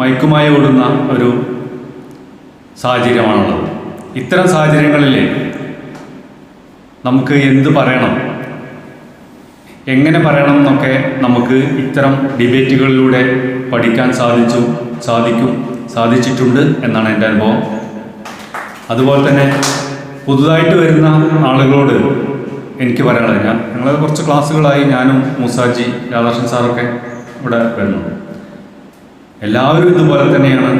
മയക്കുമായി ഓടുന്ന ഒരു സാഹചര്യമാണുള്ളത്. ഇത്തരം സാഹചര്യങ്ങളിൽ നമുക്ക് എന്ത് പറയണം? എങ്ങനെ പറയണം എന്നൊക്കെ നമുക്ക് ഇത്തരം ഡിബേറ്റുകളിലൂടെ പഠിക്കാൻ സാധിച്ചു സാധിക്കും സാധിച്ചിട്ടുണ്ട് എന്നാണ് എന്റെ അനുഭവം. അതുപോലെ തന്നെ പുതുതായിട്ട് വരുന്ന ആളുകളോട് എനിക്ക് പറയാനുള്ളത്. ഞാൻ ഞങ്ങൾ കുറച്ച് ക്ലാസ്സുകളായി ഞാനും മൂസാജി രാധാകൃഷ്ണൻ സാറൊക്കെ ഇവിടെ വരുന്നു. എല്ലാവരും ഇതുപോലെ തന്നെയാണ്.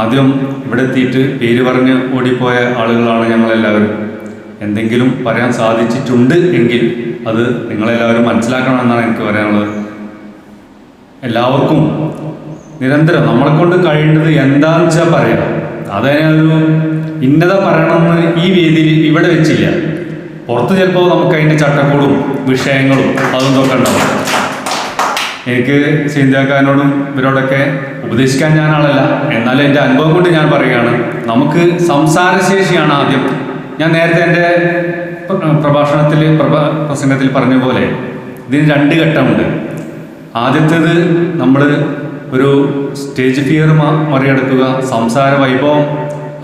ആദ്യം ഇവിടെ എത്തിയിട്ട് പേര് പറഞ്ഞ് ഓടിപ്പോയ ആളുകളാണ് ഞങ്ങളെല്ലാവരും. എന്തെങ്കിലും പറയാൻ സാധിച്ചിട്ടുണ്ട് എങ്കിൽ അത് നിങ്ങളെല്ലാവരും മനസ്സിലാക്കണമെന്നാണ് എനിക്ക് പറയാനുള്ളത്. എല്ലാവർക്കും നിരന്തരം നമ്മളെ കൊണ്ട് കഴിയേണ്ടത് എന്താണെന്ന് വെച്ചാൽ പറയാം. അതിനെ ഒരു ഇന്നത പറയണമെന്ന് ഈ വേദിയിൽ ഇവിടെ വെച്ചില്ല. പുറത്ത് ചിലപ്പോൾ നമുക്ക് അതിന്റെ ചട്ടക്കൂടും വിഷയങ്ങളും അതൊന്നും ഉണ്ടാവും. എനിക്ക് സീന്താക്കാരനോടും ഇവരോടൊക്കെ ഉപദേശിക്കാൻ ഞാൻ ആളല്ല. എന്നാൽ എന്റെ അനുഭവം കൊണ്ട് ഞാൻ പറയുകയാണ് നമുക്ക് സംസാരശേഷിയാണ് ആദ്യം. ഞാൻ നേരത്തെ എന്റെ പ്രഭാഷണത്തിൽ പ്രഭാ പ്രസംഗത്തിൽ പറഞ്ഞ പോലെ ഇതിന് രണ്ട് ഘട്ടമുണ്ട്. ആദ്യത്തേത് നമ്മൾ ഒരു സ്റ്റേജ് ഫിയർ മറികടക്കുക സംസാര വൈഭവം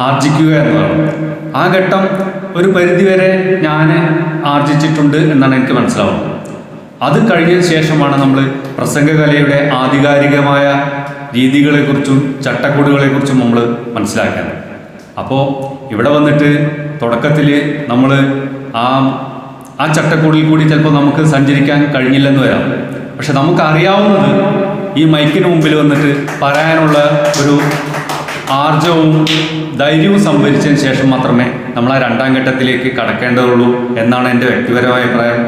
ആർജിക്കുക എന്നതാണ്. ആ ഘട്ടം ഒരു പരിധിവരെ ഞാൻ ആർജിച്ചിട്ടുണ്ട് എന്നാണ് എനിക്ക് മനസ്സിലാവുന്നത്. അത് കഴിഞ്ഞ ശേഷമാണ് നമ്മൾ പ്രസംഗകലയുടെ ആധികാരികമായ രീതികളെക്കുറിച്ചും ചട്ടക്കൂടുകളെക്കുറിച്ചും നമ്മൾ മനസ്സിലാക്കുന്നത് അപ്പോൾ ഇവിടെ വന്നിട്ട് തുടക്കത്തിൽ നമ്മൾ ആ ആ ചട്ടക്കൂടിൽ കൂടി ചിലപ്പോൾ നമുക്ക് സഞ്ചരിക്കാൻ കഴിഞ്ഞില്ലെന്ന് വരാം. പക്ഷെ നമുക്കറിയാവുന്നത് ഈ മൈക്കിന് മുമ്പിൽ വന്നിട്ട് പറയാനുള്ള ഒരു ആർജവും ധൈര്യവും സംഭരിച്ചതിന് ശേഷം മാത്രമേ നമ്മൾ ആ രണ്ടാം ഘട്ടത്തിലേക്ക് കടക്കേണ്ടതുള്ളൂ എന്നാണ് എന്റെ വ്യക്തിപരമായ അഭിപ്രായം.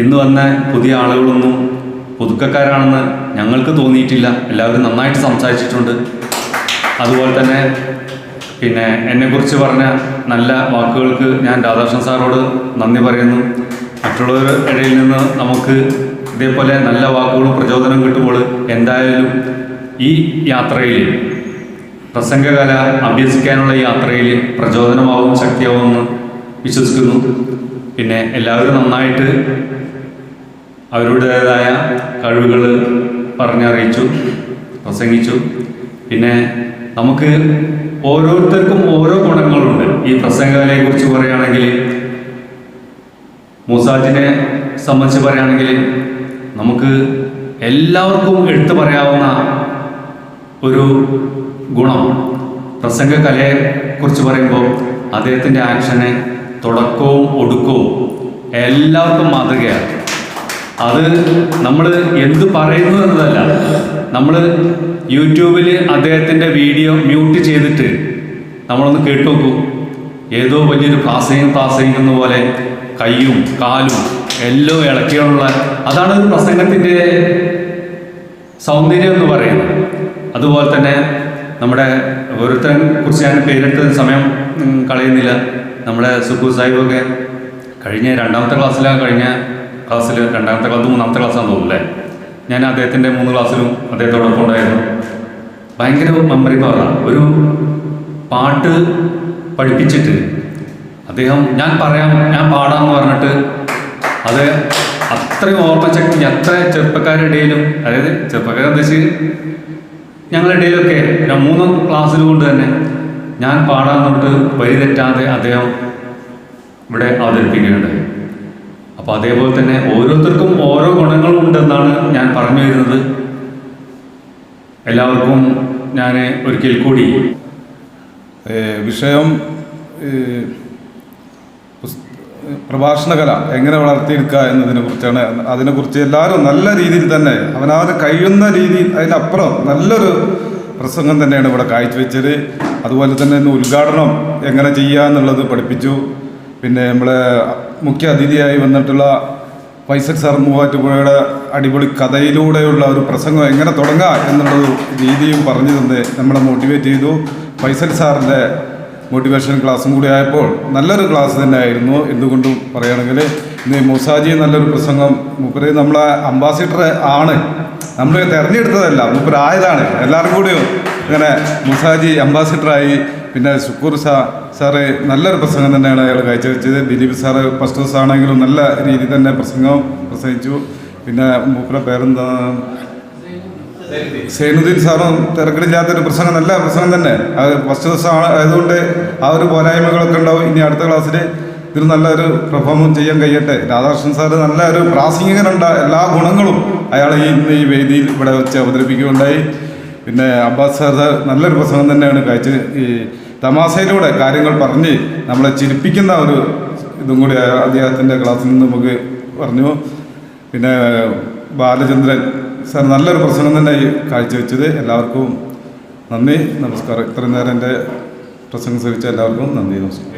ഇന്ന് വന്ന പുതിയ ആളുകളൊന്നും പുതുക്കക്കാരാണെന്ന് ഞങ്ങൾക്ക് തോന്നിയിട്ടില്ല. എല്ലാവരും നന്നായിട്ട് സംസാരിച്ചിട്ടുണ്ട്. അതുപോലെ തന്നെ പിന്നെ എന്നെക്കുറിച്ച് പറഞ്ഞ നല്ല വാക്കുകൾക്ക് ഞാൻ രാധാകൃഷ്ണൻ സാറോട് നന്ദി പറയുന്നു. മറ്റുള്ളവരുടെ ഇടയിൽ നിന്ന് നമുക്ക് ഇതേപോലെ നല്ല വാക്കുകളും പ്രചോദനം കിട്ടുമ്പോൾ എന്തായാലും ഈ യാത്രയിൽ പ്രസംഗകല അഭ്യസിക്കാനുള്ള യാത്രയിൽ പ്രചോദനമാവും ശക്തിയാവുമെന്ന് വിശ്വസിക്കുന്നു. പിന്നെ എല്ലാവരും നന്നായിട്ട് അവരുടേതായ കഴിവുകൾ പറഞ്ഞറിയിച്ചു പ്രസംഗിച്ചു. പിന്നെ നമുക്ക് ഓരോരുത്തർക്കും ഓരോ ഗുണങ്ങളുണ്ട്. ഈ പ്രസംഗകലയെ കുറിച്ച് പറയുകയാണെങ്കിൽ മൂസാജിനെ സംബന്ധിച്ച് പറയുകയാണെങ്കിൽ നമുക്ക് എല്ലാവർക്കും എടുത്തു പറയാവുന്ന ഒരു ഗുണം പ്രസംഗകലയെ കുറിച്ച് പറയുമ്പോൾ അദ്ദേഹത്തിന്റെ ആക്ഷന് തുടക്കവും ഒടുക്കവും എല്ലാവർക്കും മാതൃകയാണ്. അത് നമ്മൾ എന്ത് പറയുന്നു എന്നതല്ല. നമ്മൾ യൂട്യൂബിൽ അദ്ദേഹത്തിന്റെ വീഡിയോ മ്യൂട്ട് ചെയ്തിട്ട് നമ്മളൊന്ന് കേട്ടു നോക്കൂ. ഏതോ വലിയൊരു പ്രാസംഗം പ്രാസംഗിക്കുന്ന പോലെ കൈയും കാലും എല്ലോ ഇളക്കിയുള്ള അതാണ് പ്രസംഗത്തിന്റെ സൗന്ദര്യം എന്ന് പറയുന്നത്. അതുപോലെ തന്നെ നമ്മുടെ ഓരോരുത്തരെ കുറിച്ച് ഞാൻ പേരെടുത്ത സമയം കളയുന്നില്ല. നമ്മുടെ സുഖു സാഹിബൊക്കെ കഴിഞ്ഞ രണ്ടാമത്തെ ക്ലാസ്സിലാണ് കഴിഞ്ഞ ക്ലാസ്സിൽ രണ്ടാമത്തെ ക്ലാസ് മൂന്നാമത്തെ ക്ലാസ്സാണെന്ന് തോന്നുന്നു അല്ലേ? ഞാൻ അദ്ദേഹത്തിന്റെ മൂന്ന് ക്ലാസ്സിലും അദ്ദേഹത്തോടൊപ്പം ഉണ്ടായിരുന്നു. ഭയങ്കര മെമ്മറി പവറാണ് ഒരു പാട്ട് പഠിപ്പിച്ചിട്ട് അദ്ദേഹം ഞാൻ പറയാം ഞാൻ പാടാമെന്ന് പറഞ്ഞിട്ട് അത് അത്രയും ഓർമ്മശക്തി എത്ര ചെറുപ്പക്കാരുടെ ഇടയിലും അതായത് ചെറുപ്പക്കാരെ ഉദ്ദേശിച്ച് ഞങ്ങളുടെ ഇടയിലൊക്കെ മൂന്ന് ക്ലാസ്സിൽ കൊണ്ട് തന്നെ ഞാൻ പാടാൻ തൊട്ട് വരി തെറ്റാതെ അദ്ദേഹം ഇവിടെ അവതരിപ്പിക്കുകയുണ്ടായി. അപ്പോൾ അതേപോലെ തന്നെ ഓരോരുത്തർക്കും ഓരോ ഗുണങ്ങളും ഉണ്ടെന്നാണ് ഞാൻ പറഞ്ഞു വരുന്നത്. എല്ലാവർക്കും ഞാൻ ഒരിക്കൽ കൂടി വിഷയം പ്രഭാഷണകല എങ്ങനെ വളർത്തിയെടുക്കുക എന്നതിനെ കുറിച്ചാണ് അതിനെക്കുറിച്ച് എല്ലാവരും നല്ല രീതിയിൽ തന്നെ അവനവന് കഴിയുന്ന രീതിയിൽ അതിനപ്പുറം നല്ലൊരു പ്രസംഗം തന്നെയാണ് ഇവിടെ കാഴ്ചവെച്ചത്. അതുപോലെ തന്നെ ഇന്ന് ഉദ്ഘാടനം എങ്ങനെ ചെയ്യുക എന്നുള്ളത് പഠിപ്പിച്ചു. പിന്നെ നമ്മളെ മുഖ്യ അതിഥിയായി വന്നിട്ടുള്ള ഫൈസൽ സാർ മൂവാറ്റുപുഴയുടെ അടിപൊളി കഥയിലൂടെയുള്ള ഒരു പ്രസംഗം എങ്ങനെ തുടങ്ങാം എന്നുള്ളൊരു രീതിയും പറഞ്ഞു തന്ന് നമ്മളെ മോട്ടിവേറ്റ് ചെയ്തു. ഫൈസൽ സാറിന്റെ മോട്ടിവേഷൻ ക്ലാസ്സും കൂടി ആയപ്പോൾ നല്ലൊരു ക്ലാസ് തന്നെ ആയിരുന്നു എന്തുകൊണ്ടും പറയുകയാണെങ്കിൽ. ഇന്ന് മൂസാജി നല്ലൊരു പ്രസംഗം. മൂപ്പര് നമ്മളെ അംബാസിഡർ ആണ്. നമ്മൾ തിരഞ്ഞെടുത്തതല്ല മൂപ്പരായതാണ് ആയതാണ്. എല്ലാവരും ഇങ്ങനെ മുസാജി അംബാസിഡറായി. പിന്നെ ശുക്കൂർ സാ സാറ് നല്ലൊരു പ്രസംഗം തന്നെയാണ് അയാൾ കാഴ്ചവെച്ചത്. ദിലീപ് സാറ് ഫസ്റ്റ് ദിവസം ആണെങ്കിലും നല്ല രീതിയിൽ തന്നെ പ്രസംഗം പ്രസംഗിച്ചു. പിന്നെ മൂപ്പര പേരെന്താ? സൈനുദ്ദീൻ സാറും തിരക്കിടില്ലാത്തൊരു പ്രസംഗം നല്ല പ്രസംഗം തന്നെ. അത് ഫസ്റ്റ് ദിവസം ആയതുകൊണ്ട് ആ ഒരു പോരായ്മകളൊക്കെ ഉണ്ടാവും. ഇനി അടുത്ത ക്ലാസ്സിൽ ഇതിൽ നല്ലൊരു പെർഫോമൻസ് ചെയ്യാൻ കഴിയട്ടെ. രാധാകൃഷ്ണൻ സാറ് നല്ല ഒരു പ്രാസംഗികനുണ്ട. എല്ലാ ഗുണങ്ങളും അയാൾ ഈ ഈ വേദിയിൽ ഇവിടെ വെച്ച് അവതരിപ്പിക്കുകയുണ്ടായി. പിന്നെ അബ്ബാസ് നല്ലൊരു പ്രസംഗം തന്നെയാണ് കാഴ്ച ഈ തമാശയിലൂടെ കാര്യങ്ങൾ പറഞ്ഞ് നമ്മളെ ചിരിപ്പിക്കുന്ന ഒരു ഇതും കൂടി അദ്ദേഹത്തിന്റെ ക്ലാസ്സിൽ നിന്ന് നമുക്ക് പറഞ്ഞു. പിന്നെ ബാലചന്ദ്രൻ സാർ നല്ലൊരു പ്രസംഗം തന്നെ കാഴ്ചവെച്ചത്. എല്ലാവർക്കും നന്ദി. നമസ്കാരം. ഇത്രയും നേരം എന്റെ പ്രസംഗം ശ്രമിച്ച എല്ലാവർക്കും നന്ദി. നമസ്കാരം.